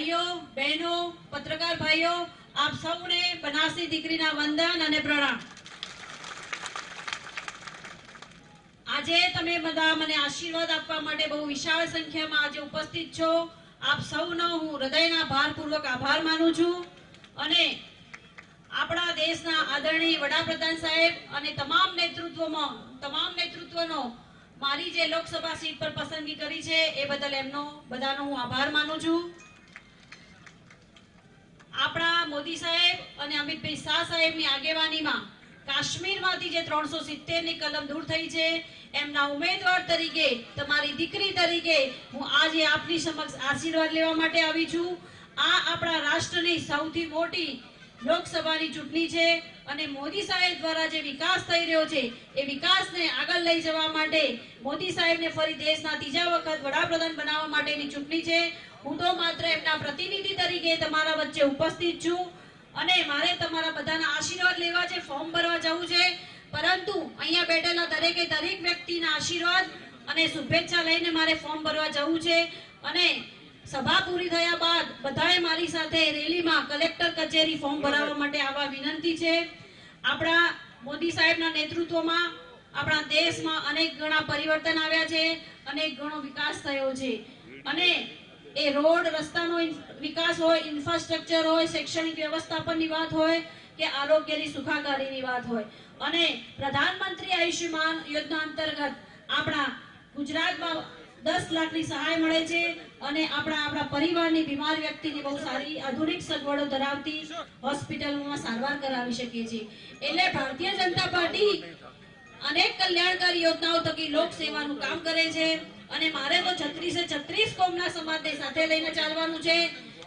ભાઈઓ, બહેનો, પત્રકાર ભાઈઓ, આપ સૌને બનાસી દીકરીના વંદન અને પ્રણામ. આજે તમે બધા મને આશીર્વાદ આપવા માટે બહુ વિશાળ સંખ્યામાં આજે ઉપસ્થિત છો. આપ સૌનો હું હૃદયના ભારપૂર્વક આભાર માનું છું અને આપણા દેશના આદરણીય વડાપ્રધાન સાહેબ અને તમામ નેતૃત્વમાં, તમામ નેતૃત્વનો મારી જે લોકસભા સીટ પર પસંદગી કરી છે, એ બદલ એમનો બધાનો હું આભાર માનું છું. આપણા મોદી સાહેબ અને અમિતભાઈ શાહ સાહેબની આગેવાનીમાં કાશ્મીરમાંથી જે ત્રણસો સિત્તેરની કલમ દૂર થઈ છે, એમના ઉમેદવાર તરીકે, તમારી દીકરી તરીકે હું આજે આપની સમક્ષ આશીર્વાદ લેવા માટે આવી છું. આ આપણા રાષ્ટ્રની સૌથી મોટી લોકસભાની ચૂંટણી છે અને મોદી સાહેબ દ્વારા જે વિકાસ થઈ રહ્યો છે, એ વિકાસને આગળ લઈ જવા માટે મોદી સાહેબને ફરી દેશના ત્રીજા વખત વડાપ્રધાન બનાવવા માટેની ચૂંટણી છે. હું તો માત્ર એમના પ્રતિનિધિ તરીકે તમારા વચ્ચે ઉપસ્થિત છું અને મારે તમારા બધાના આશીર્વાદ લેવા છે, ફોર્મ ભરવા જવું છે. પરંતુ અહીંયા બેઠેલા દરેકે દરેક વ્યક્તિના આશીર્વાદ અને શુભેચ્છા લઈને મારે ફોર્મ ભરવા જવું છે અને સભા પૂરી થયા બાદ બધાએ મારી સાથે રેલીમાં કલેક્ટર કચેરી ફોર્મ ભરાવવા માટે આવવા વિનંતી છે. આપણા મોદી સાહેબના નેતૃત્વમાં આપણા દેશમાં અનેક ઘણા પરિવર્તન આવ્યા છે, અનેક ઘણો વિકાસ થયો છે. અને એ રોડ, રસ્તાનો વિકાસ હોય, ઇન્ફ્રાસ્ટ્રક્ચર હોય, શૈક્ષણિક વ્યવસ્થાપનની વાત હોય કે આરોગ્યની સુખાકારીની વાત હોય. અને પ્રધાનમંત્રી આયુષ્યમાન યોજના અંતર્ગત આપણા ગુજરાતમાં દસ લાખની સહાય મળે છે અને આપણા આપણા પરિવારની બીમાર વ્યક્તિની બહુ સારી આધુનિક સગવડો ધરાવતી હોસ્પિટલોમાં સારવાર કરાવી શકીએ છીએ. એટલે ભારતીય જનતા પાર્ટી અનેક કલ્યાણકારી યોજનાઓ થકી લોક કામ કરે છે અને મારે તો છત્રીસે છત્રીસ કોમના સમાજને સાથે લઈને ચાલવાનું છે.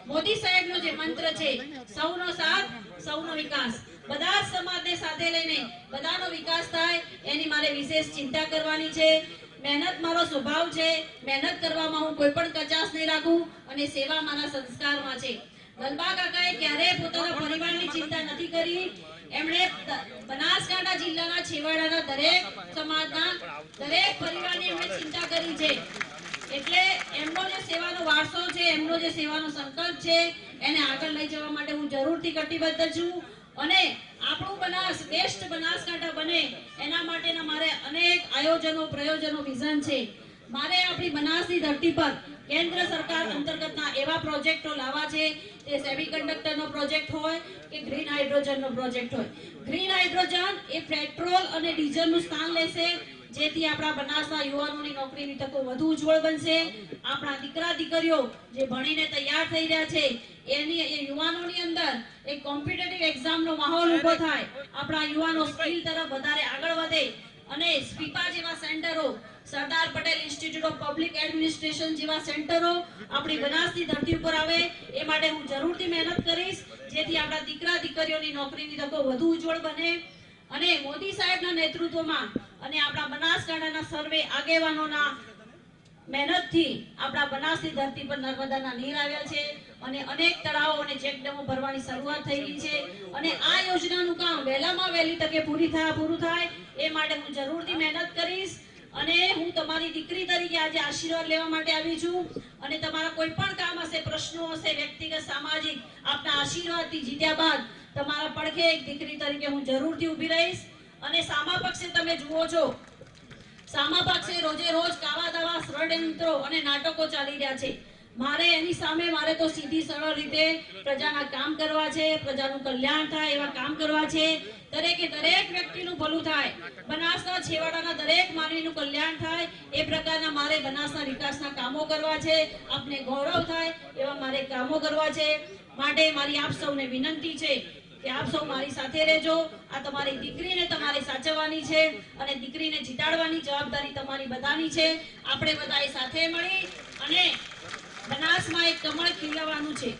મોદી સાહેબનો જે મંત્ર છે, સૌનો સાથ, સૌનો વિકાસ. બધા સમાજને સાથે લઈને બધાનો વિકાસ થાય એની મારે વિશેષ ચિંતા કરવાની છે. મહેનત મારો સ્વભાવ છે, મહેનત કરવામાં હું કોઈ પણ કચાશ નહીં રાખું અને સેવા મારા સંસ્કારમાં છે. ગલબા કાકાએ ક્યારેય પોતાના પરિવારની ચિંતા નથી કરી. એમણે બનાસકાંઠા જિલ્લાના છેવાડાના દરેક સમાજના દરેક પરિવારની એમણે ચિંતા કરી છે. એટલે એમનો જે સેવાનો વારસો છે, એમનો જે સેવાનો સંકલ્પ છે, એને આગળ લઈ જવા માટે હું જરૂરથી કટિબદ્ધ છું. અને આપણું બનાસ, બેસ્ટ બનાસકાંઠા બને, એના માટેના મારે અનેક આયોજનો, પ્રયોજનો, વિઝન છે. મારે આપણી બનાસની ધરતી પર કેન્દ્ર સરકાર અંતર્ગતના એવા પ્રોજેક્ટો લાવવા છે તે સેમિકન્ડક્ટરનો પ્રોજેક્ટ હોય, કે ગ્રીન હાઇડ્રોજનનો પ્રોજેક્ટ હોય. ગ્રીન હાઇડ્રોજન એ પેટ્રોલ અને ડીઝલનું સ્થાન લેશે જેથી આપણા બનાસના યુવાનોની નોકરીની તકો વધુ ઉજ્જવળ બનશે. આપણા દીકરા દીકરીઓ જે ભણીને તૈયાર થઈ રહ્યા છે, એની એ યુવાનોની અંદર એક કોમ્પિટેટિવ એક્ઝામનો માહોલ ઊભો થાય. આપણા યુવાનો સ્કિલ તરફ વધારે આગળ વધે અને સ્પીપા જેવા સેન્ટરો, Sardar Patel institute of public administration જેવા સેન્ટરો આપણી બનાસની ધરતી ઉપર આવે. એ માટે હું જરૂરથી મહેનત કરીશ, જેથી આપણા દીકરા દીકરીઓની નોકરીની તકો વધુ ઉજ્જવળ બને. અને મોદી સાહેબના નેતૃત્વમાં અને આપણા બનાસકાંઠાના સર્વે આગેવાનોના મહેનતથી આપણા બનાસની ધરતી પર નર્મદાના નીર આવ્યા છે અને અનેક તળાવો અને ચેકડેમો ભરવાની શરૂઆત થઈ છે. અને આ યોજનાનું કામ વહેલામાં વહેલી તકે પૂરી થાય, પૂરું થાય એ માટે હું જરૂરથી મહેનત કરીશ. અને હું તમારી દીકરી તરીકે આજે આશીર્વાદ લેવા માટે આવી છું. અને તમારા કોઈ પણ કામ હશે, પ્રશ્નો હશે, વ્યક્તિગત, સામાજિક, આપના આશીર્વાદથી જીત્યા બાદ તમારા પડખે એક દીકરી તરીકે હું જરૂરથી ઊભી રહીશ. અને સામા પક્ષે તમે જુઓ છો. સામા પક્ષે રોજે રોજ કાવા દાવા, ષડયંત્રો અને નાટકો ચાલી રહ્યા છે. મારે એની સામે મારે તો સીધી સરળ રીતે પ્રજાના કામ કરવા છે, પ્રજાનું કલ્યાણ થાય એવા કામ કરવા છે. દરેકે દરેક વ્યક્તિનું ભલું થાય. બનાસના છેવાડાના દરેક માનવીનું કલ્યાણ થાય. એ પ્રકારના મારે બનાસના વિકાસના કામો કરવા છે. આપને ગૌરવ થાય એવા મારે કામો કરવા છે. માટે મારી આપ સૌને વિનંતી છે કે આપ સૌ મારી સાથે રહેજો. આ તમારી દીકરીને તમારે સાચવવાની છે અને દીકરીને જીતાડવાની જવાબદારી તમારી બધાની છે. આપણે બધાએ સાથે મળી અને બનાસમાં એક કમળ ખીલવાનું છે.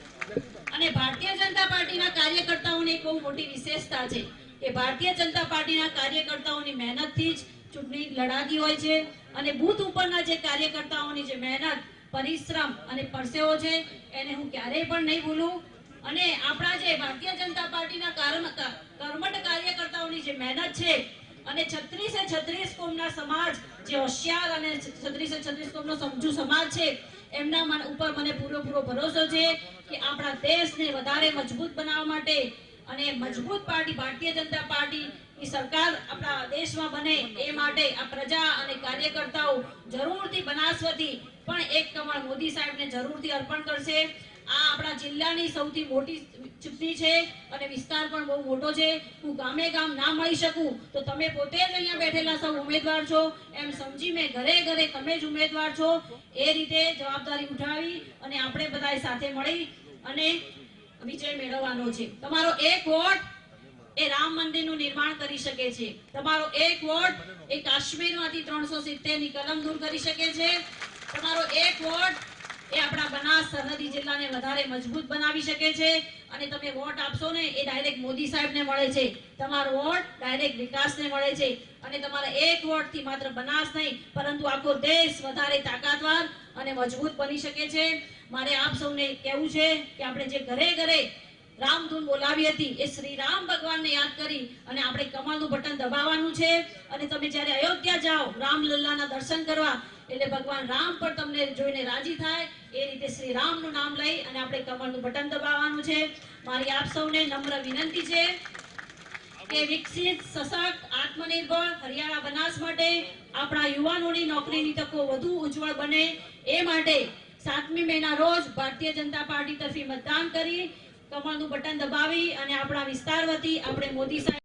અને ભારતીય જનતા પાર્ટીના કાર્યકર્તાઓની એક બહુ મોટી વિશેષતા છે કે ભારતીય જનતા પાર્ટીના કાર્યકર્તાઓની મહેનતથી જ ચૂંટણી લડાતી હોય છે અને બૂથ ઉપરના જે કાર્યકર્તાઓની જે મહેનત, પરિશ્રમ અને પરસેવો છે, એને હું ક્યારેય પણ નહીં ભૂલું. અને આપણા જે ભારતીય જનતા પાર્ટીના કર્મ- કર્મઠ કાર્યકર્તાઓની જે મહેનત છે, અને છત્રીસે છત્રીસ કોમના સમાજ, જે હોશિયાર અને છત્રીસે છત્રીસ કોમનો સમજુ સમાજ છે, એમના મન- ઉપર મને પૂરેપૂરો ભરોસો છે કે આપણા દેશને વધારે મજબૂત બનાવવા માટે અને મજબૂત પાર્ટી, ભારતીય જનતા પાર્ટી ની સરકાર આપણા દેશમાં બને એ માટે આ પ્રજા અને કાર્યકર્તાઓ જરૂરથી બનાસવાથી પણ એક કમળ મોદી સાહેબને જરૂરથી અર્પણ કરશે. આ આપણા જિલ્લાની સૌથી મોટી ચૂંટણી છે અને વિસ્તાર પણ બહુ મોટો છે. હું ગામે ગામ ના મળી શકું તો તમે પોતે જ અહીંયા બેઠેલા સૌ ઉમેદવાર છો. એમ સમજી મેં ઘરે ઘરે તમે જ ઉમેદવાર છો. એ રીતે જવાબદારી ઉઠાવી અને આપણે બધાએ સાથે મળી અને વિજય મેળવવાનો છે. તમારો એક વોટ એ રામ મંદિરનું નિર્માણ કરી શકે છે. તમારો એક વોટ એ કાશ્મીરમાંથી ત્રણસો સિત્તેરની કલમ દૂર કરી શકે છે. તમારો એક વોટ એ આપણા બનાસ સરહદી જિલ્લાને વધારે મજબૂત બનાવી શકે છે અને તમે વોટ આપશો ને, એ ડાયરેક્ટ મોદી સાહેબને મળે છે. તમારો વોટ ડાયરેક્ટ વિકાસને મળે છે. અને તમારા એક વોટથી માત્ર બનાસ નહીં, પરંતુ આખો દેશ વધારે તાકાતવાર અને મજબૂત બની શકે છે. મારે આપ સૌને કહેવું છે કે આપણે જે ઘરે ઘરે રામધૂન બોલાવી હતી, એ શ્રી રામ ભગવાનને યાદ કરી અને આપણે કમળનું બટન દબાવવાનું છે. અને તમે જ્યારે અયોધ્યા જાઓ, રામલલ્લાના દર્શન કરવા એટલે ભગવાન રામ પણ તમને જોઈને રાજી થાય. એ રીતે શ્રી રામનું નામ લઈ અને આપણે કમળનું બટન દબાવવાનું છે. મારી આપ સૌને નમ્ર વિનંતી છે કે વિકસિત, સશક્ત, આત્મનિર્ભર હરિયાણા બનાસ માટે આપણા યુવાનોની નોકરીની તકો વધુ ઉજ્જવળ બને. એ માટે સાતમી મેના રોજ ભારતીય જનતા પાર્ટી તરફી મતદાન કરી, કમળનું બટન દબાવી અને આપણા વિસ્તાર વતી આપણે મોદી સાહેબ